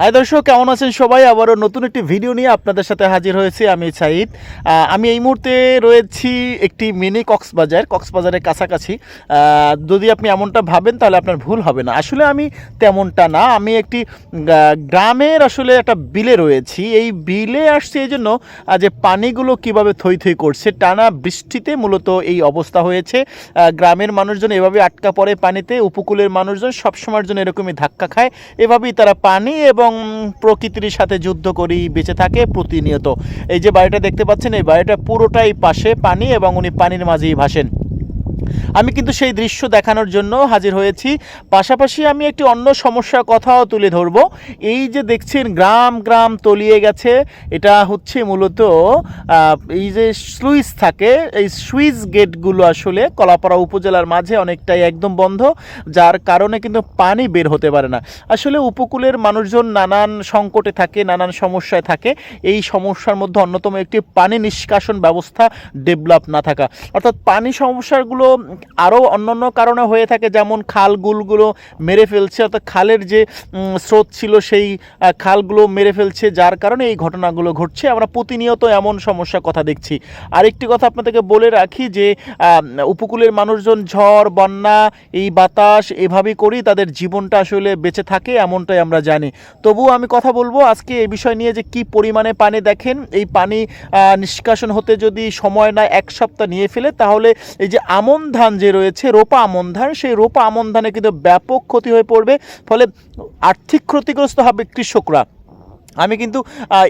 High দর্শক, কেমন আছেন সবাই? আবারও নতুন একটি ভিডিও নিয়ে আপনাদের সাথে হাজির হয়েছি আমি সাইদ আমি এই মুহূর্তে রয়েছি একটি মিনি কক্সবাজার, কক্সবাজারের কাছাকাছি। যদি আপনি এমনটা ভাবেন, তাহলে আপনার ভুল হবে না। আসলে আমি তেমনটা না, আমি একটি গ্রামের আসলে একটা বিলে রয়েছি। এই বিলে আসছে এই জন্য যে পানিগুলো কীভাবে থই থই করছে, টানা বৃষ্টিতে মূলত এই অবস্থা হয়েছে। গ্রামের মানুষজন এভাবে আটকা পড়ে পানিতে, উপকূলের মানুষজন সবসময়ের জন্য এরকমই ধাক্কা খায়। এভাবেই তারা পানি এবং প্রকৃতির সাথে যুদ্ধ করেই বেঁচে থাকে প্রতিনিয়ত। এই যে বাড়িটা দেখতে পাচ্ছেন, এই বাড়িটা পুরোটাই পাশে পানি এবং উনি পানির মাঝেই ভাসেন। আমি কিন্তু সেই দৃশ্য দেখানোর জন্য হাজির হয়েছি। পাশাপাশি আমি একটি অন্য সমস্যার কথাও তুলে ধরব। এই যে দেখছেন, গ্রাম গ্রাম তলিয়ে গেছে। এটা হচ্ছে মূলত এই যে স্লুইস থাকে, এই সুইচ গেটগুলো আসলে কলাপাড়া উপজেলার মাঝে অনেকটাই একদম বন্ধ, যার কারণে কিন্তু পানি বের হতে পারে না। আসলে উপকূলের মানুষজন নানান সংকটে থাকে, নানান সমস্যায় থাকে। এই সমস্যার মধ্যে অন্যতম একটি পানি নিষ্কাশন ব্যবস্থা ডেভেলপ না থাকা। অর্থাৎ পানি সমস্যাগুলো আরও অন্যান্য কারণে হয়ে থাকে, যেমন খালগুলগুলো মেরে ফেলছে, অর্থাৎ খালের যে স্রোত ছিল সেই খালগুলো মেরে ফেলছে, যার কারণে এই ঘটনাগুলো ঘটছে। আমরা প্রতিনিয়ত এমন সমস্যার কথা দেখছি। আরেকটি কথা আপনাদেরকে বলে রাখি যে উপকূলের মানুষজন ঝড়, বন্যা, এই বাতাস এভাবেই করেই তাদের জীবনটা আসলে বেঁচে থাকে, এমনটাই আমরা জানি। তবুও আমি কথা বলব আজকে এই বিষয় নিয়ে যে কি পরিমাণে পানি দেখেন। এই পানি নিষ্কাশন হতে যদি সময় না এক সপ্তাহ নিয়ে ফেলে, তাহলে এই যে আমন ধান যে রয়েছে, রোপা আমন ধান সেই রোপা আমন ধানে কিন্তু ব্যাপক ক্ষতি হয়ে পড়বে। ফলে আর্থিক ক্ষতিগ্রস্ত হবে কৃষকরা। আমি কিন্তু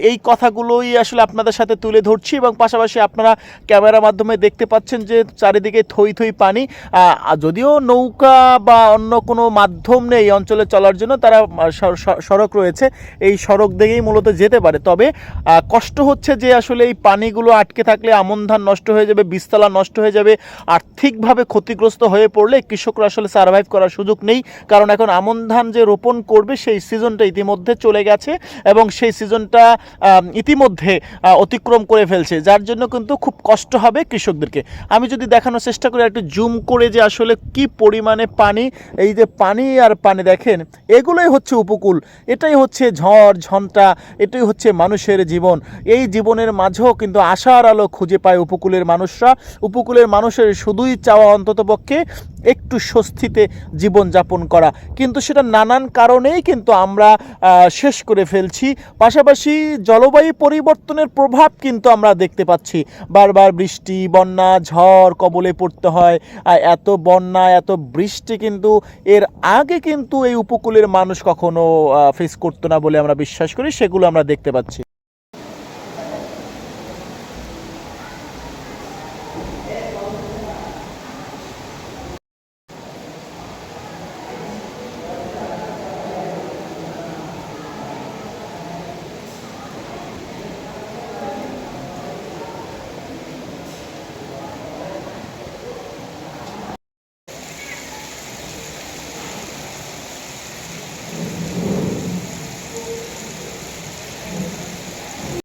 এই কথাগুলোই আসলে আপনাদের সাথে তুলে ধরছি এবং পাশাপাশি আপনারা ক্যামেরার মাধ্যমে দেখতে পাচ্ছেন যে চারিদিকে থই থই পানি যদিও নৌকা বা অন্য কোনো মাধ্যম নেই এই অঞ্চলে চলার জন্য, তারা সড়ক রয়েছে, এই সড়ক দিকেই মূলত যেতে পারে। তবে কষ্ট হচ্ছে যে আসলে এই পানিগুলো আটকে থাকলে আমন ধান নষ্ট হয়ে যাবে বিস্তলা নষ্ট হয়ে যাবে, আর্থিকভাবে ক্ষতিগ্রস্ত হয়ে পড়লে কৃষকরা আসলে সার্ভাইভ করার সুযোগ নেই, কারণ এখন আমন ধান যে রোপণ করবে সেই সিজনটা ইতিমধ্যে চলে গেছে এবং সেই সিজনটা ইতিমধ্যে অতিক্রম করে ফেলছে, যার জন্য কিন্তু খুব কষ্ট হবে কৃষকদেরকে। আমি যদি দেখানোর চেষ্টা করি, একটু জুম করে যে আসলে কি পরিমাণে পানি, এই যে পানি আর পানি দেখেন, এগুলোই হচ্ছে উপকূল। এটাই হচ্ছে ঝড়, ঝন্টা, এটাই হচ্ছে মানুষের জীবন। এই জীবনের মাঝেও কিন্তু আশার আলো খুঁজে পায় উপকূলের মানুষরা। উপকূলের মানুষের শুধুই চাওয়া অন্ততপক্ষে একটু স্বস্তিতে জীবনযাপন করা। কিন্তু সেটা নানান কারণেই কিন্তু আমরা শেষ করে ফেলছি। পাশাপাশি জলবায়ু পরিবর্তনের প্রভাব কিন্তু আমরা দেখতে পাচ্ছি। বারবার বৃষ্টি, বন্যা, ঝড়, কবলে পড়তে হয়। আর এত বন্যা, এত বৃষ্টি কিন্তু এর আগে কিন্তু এই উপকূলের মানুষ কখনো ফেস করতো না বলে আমরা বিশ্বাস করি। সেগুলো আমরা দেখতে পাচ্ছি।